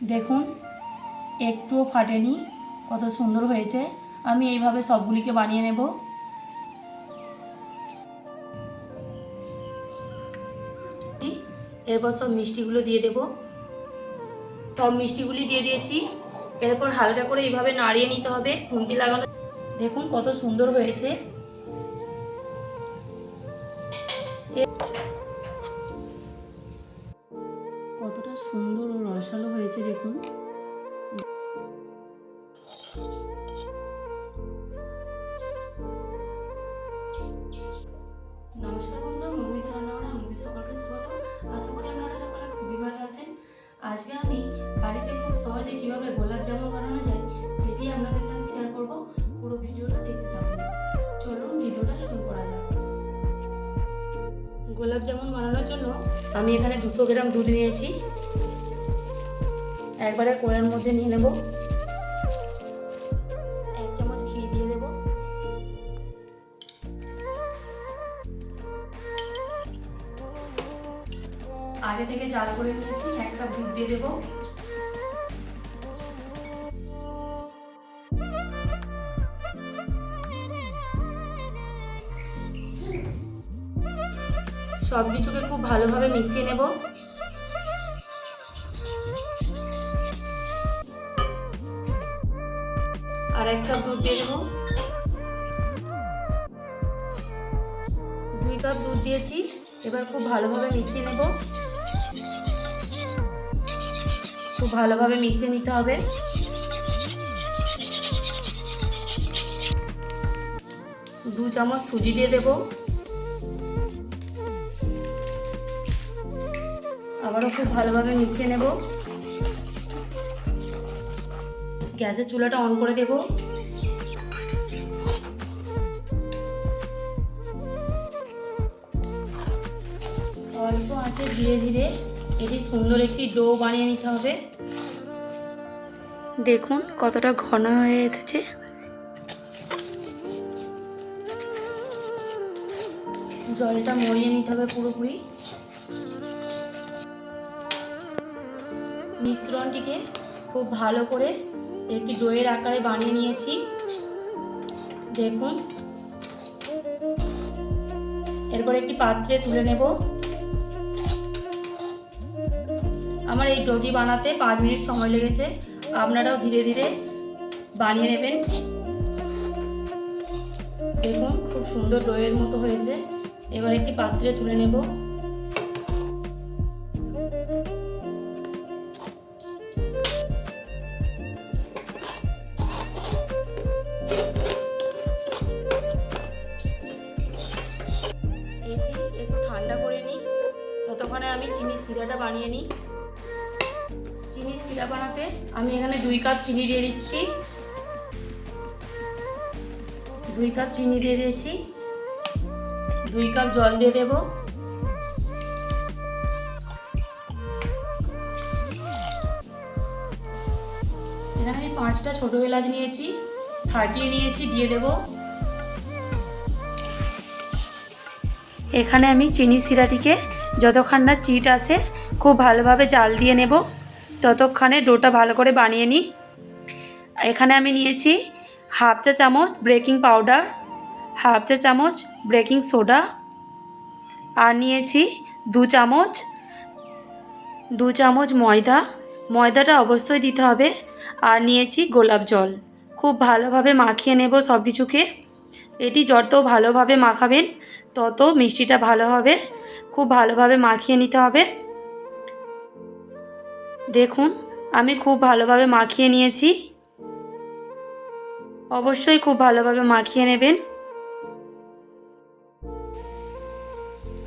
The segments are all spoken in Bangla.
দেখুন, একটুও ফাটেনি, কত সুন্দর হয়েছে। আমি এইভাবে সবগুলিকে বানিয়ে নেব। এরপর সব মিষ্টিগুলো দিয়ে দেব। সব মিষ্টিগুলি দিয়ে দিয়েছি। এরপর হালকা করে এইভাবে নাড়িয়ে নিতে হবে। খুন্তি লাগানো দেখুন কত সুন্দর হয়েছে। নমস্কার বন্ধুরা রান্নাঘরে আমাদের সকলকে স্বাগত। সকলে খুবই ভালো আছেন। আজকে আমি বাড়িতে খুব সহজে কীভাবে গোলাপ জামুন বানানো যায়, সেটি আপনাদের সাথে শেয়ার করব। পুরো ভিডিওটা দেখতে থাকুন। চলুন, ভিডিওটা শুরু করা যাক। গোলাপ জামুন বানানোর জন্য আমি এখানে দুশো গ্রাম দুধ নিয়েছি। একবারে কোলের মধ্যে নিয়ে নেব। এক চামচ ঘি দিয়ে দেব। আগে থেকে জাল করে নিয়েছি, এক কাপ দুধ দিয়ে দেবো। সব কিছুকে খুব ভালোভাবে মিশিয়ে নেব। আর এক কাপ দুধ দিয়ে দেবো। দুই কাপ দুধ দিয়েছি, এবার খুব ভালোভাবে মিশিয়ে নেব। খুব ভালোভাবে মিশিয়ে নিতে হবে। দু চামচ সুজি দিয়ে দেবো। আবারও খুব ভালোভাবে মিশিয়ে নেব। গ্যাসের চুলাটা অন করে দেব। অল্প আছে ধীরে ধীরে। এটি সুন্দর একটি ডো বানিয়ে নিতে হবে। দেখুন কতটা ঘন হয়ে এসেছে। জলটা মরিয়ে নিতে হবে পুরোপুরি। মিশ্রণটিকে খুব ভালো করে একটি ডোয়ের আকারে বানিয়ে নিয়েছি। দেখুন। এরপর একটি পাত্রে তুলে নেব। আমার এই ডোটি বানাতে পাঁচ মিনিট সময় লেগেছে। আপনারাও ধীরে ধীরে বানিয়ে নেবেন। দেখুন, খুব সুন্দর ডোয়ের মতো হয়েছে। এবার একটি পাত্রে তুলে নেব। শিরাটা বানিয়ে নিই। চিনির শিরা বানাতে আমি এখানে দুই কাপ চিনি দিয়ে দিচ্ছি। দুই কাপ চিনি দিয়ে দিয়েছি। দুই কাপ জল দিয়ে দেব। এখানে আমি পাঁচটা ছোটো এলাচ নিয়েছি, ফাটিয়ে নিয়েছি, দিয়ে দেবো। এখানে আমি চিনি শিরাটিকে যতক্ষণ না চিট আসে খুব ভালোভাবে জাল দিয়ে নেব। ততক্ষণে ডোটা ভালো করে বানিয়ে নিই। এখানে আমি নিয়েছি হাফ চা চামচ ব্রেকিং পাউডার, হাফ চা চামচ ব্রেকিং সোডা, আর নিয়েছি দু চামচ দু চামচ ময়দা। ময়দাটা অবশ্যই দিতে হবে। আর নিয়েছি গোলাপ জল। খুব ভালোভাবে মাখিয়ে নেব সব কিছুকে এটি যত ভালোভাবে মাখাবেন, তত মিষ্টিটা ভালো হবে। খুব ভালোভাবে মাখিয়ে নিতে হবে। দেখুন, আমি খুব ভালোভাবে মাখিয়ে নিয়েছি। অবশ্যই খুব ভালোভাবে মাখিয়ে নেবেন।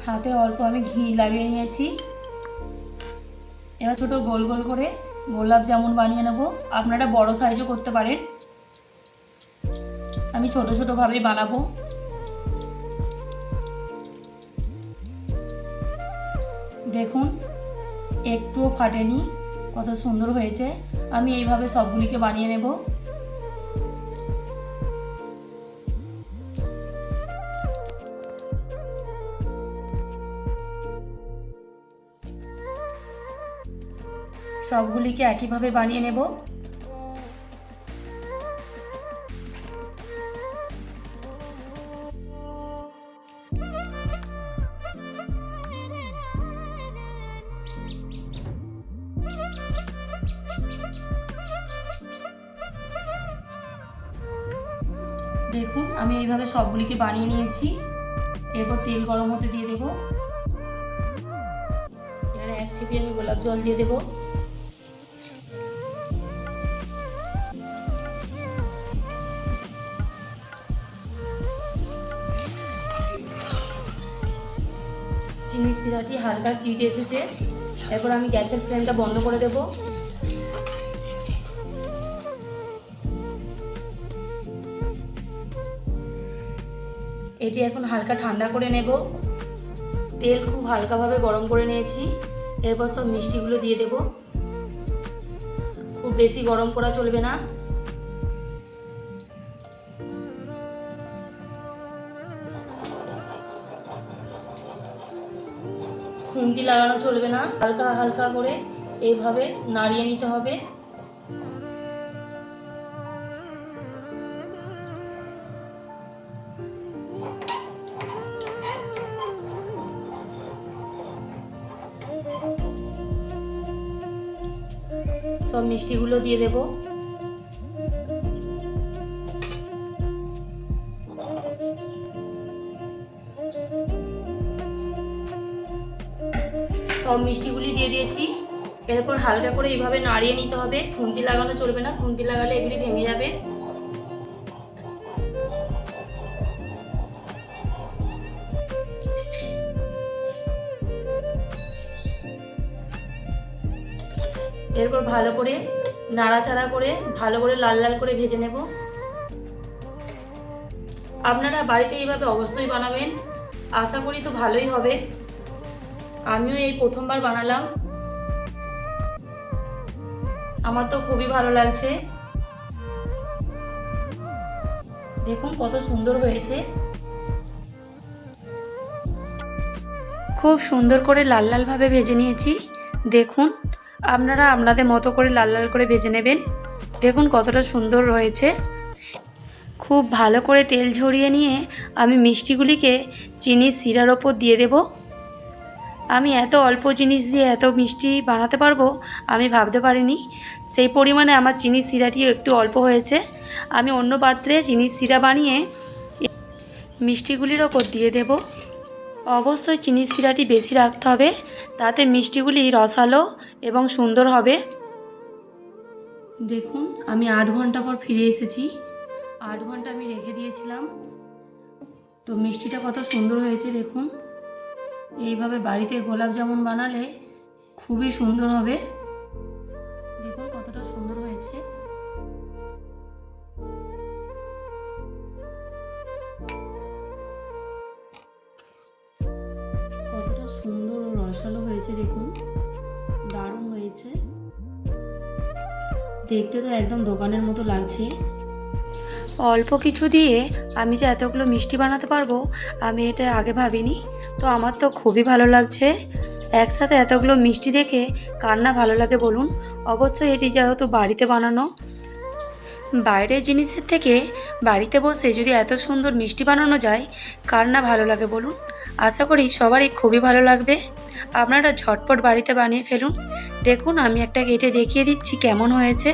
হাতে অল্প আমি ঘি লাগিয়ে নিয়েছি। এবার ছোটো গোল গোল করে গোলাপ জামুন বানিয়ে নেব। আপনারা বড় সাইজও করতে পারেন। আমি ছোট ছোটোভাবেই বানাবো। দেখুন, একটুও ফাটেনি, কত সুন্দর হয়েছে। আমি এইভাবে সবগুলিকে বানিয়ে নেব। সবগুলিকে একইভাবে বানিয়ে নেব। দেখুন, আমি এইভাবে সবগুলিকে বানিয়ে নিয়েছি। এরপর তেল গরম হতে দিয়ে দেবো। এখানে এক চিপি আমি গোলাপ জল দিয়ে দেবো। চিনির চিরাটি হালকা চিটে এসেছে। এরপর আমি গ্যাসের ফ্লেমটা বন্ধ করে দেবো। এটি এখন হালকা ঠান্ডা করে নেব। তেল খুব হালকাভাবে গরম করে নিয়েছি। এরপর সব মিষ্টিগুলো দিয়ে দেব। খুব বেশি গরম করা চলবে না। খুন্তি লাগানো চলবে না। হালকা হালকা করে এইভাবে নাড়িয়ে নিতে হবে। সব মিষ্টিগুলো দিয়ে দেব। সব মিষ্টিগুলি দিয়ে দিয়েছি। এরপর হালকা করে এইভাবে নাড়িয়ে নিতে হবে। খুন্তি লাগানো চলবে না। খুন্তি লাগালে এগুলি ভেঙে যাবে। এরপর ভালো করে নাড়াচাড়া করে, ভালো করে লাল লাল করে ভেজে নেব। আপনারা বাড়িতে এইভাবে অবশ্যই বানাবেন। আশা করি তো ভালোই হবে। আমিও এই প্রথমবার বানালাম। আমার তো খুবই ভালো লাগছে। দেখুন কত সুন্দর হয়েছে। খুব সুন্দর করে লাল লালভাবে ভেজে নিয়েছি। দেখুন আপনারা আপনাদের মতো করে লাল লাল করে ভেজে নেবেন। দেখুন কতটা সুন্দর রয়েছে খুব ভালো করে তেল ঝরিয়ে নিয়ে আমি মিষ্টিগুলিকে চিনির শিরার ওপর দিয়ে দেব। আমি এত অল্প জিনিস দিয়ে এত মিষ্টি বানাতে পারব, আমি ভাবতে পারিনি। সেই পরিমাণে আমার চিনির শিরাটি একটু অল্প হয়েছে। আমি অন্য পাত্রে চিনির শিরা বানিয়ে মিষ্টিগুলির ওপর দিয়ে দেবো। অবশ্যই চিনি শিরাটি বেশি রাখতে হবে। তাতে মিষ্টিগুলি রসালো এবং সুন্দর হবে। দেখুন, আমি আট ঘণ্টা পর ফিরে এসেছি। আট ঘণ্টা আমি রেখে দিয়েছিলাম। তো মিষ্টিটা কত সুন্দর হয়েছে, দেখুন। এইভাবে বাড়িতে গোলাপ জামুন বানালে খুবই সুন্দর হবে। সুন্দর ও রসালো হয়েছে দেখুন। দারুণ হয়েছে। দেখতে তো একদম দোকানের মতো লাগছে। অল্প কিছু দিয়ে আমি যে এতগুলো মিষ্টি বানাতে পারব, আমি এটা আগে ভাবিনি। তো আমার তো খুবই ভালো লাগছে। একসাথে এতগুলো মিষ্টি দেখে কার না ভালো লাগে বলুন। অবশ্যই এটি যেহেতু বাড়িতে বানানো। বাইরের জিনিসের থেকে বাড়িতে বসে যদি এত সুন্দর মিষ্টি বানানো যায়, কার না ভালো লাগে বলুন। আশা করি সবারই খুবই ভালো লাগবে। আপনারা ঝটপট বাড়িতে বানিয়ে ফেলুন। দেখুন, আমি একটা কেটে দেখিয়ে দিচ্ছি কেমন হয়েছে।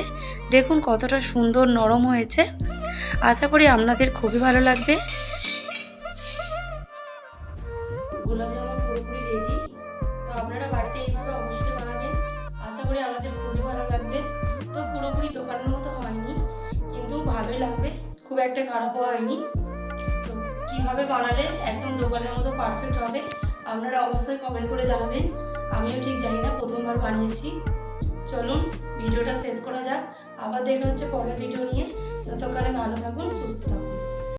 দেখুন, কতটা সুন্দর নরম হয়েছে। আশা করি আপনাদের খুবই ভালো লাগবে। খুব একটা খারাপও হয়নি। কীভাবে বানালে একদম দোকানের মতো পারফেক্ট হবে, আপনারা অবশ্যই কমেন্ট করে জানাবেন। আমিও ঠিক জানি না প্রথমবার বানিয়েছি। চলুন, ভিডিওটা শেষ করা যাক। আবার দেখা হচ্ছে পরের ভিডিও নিয়ে। ততক্ষণে ভালো থাকুন, সুস্থ থাকুন।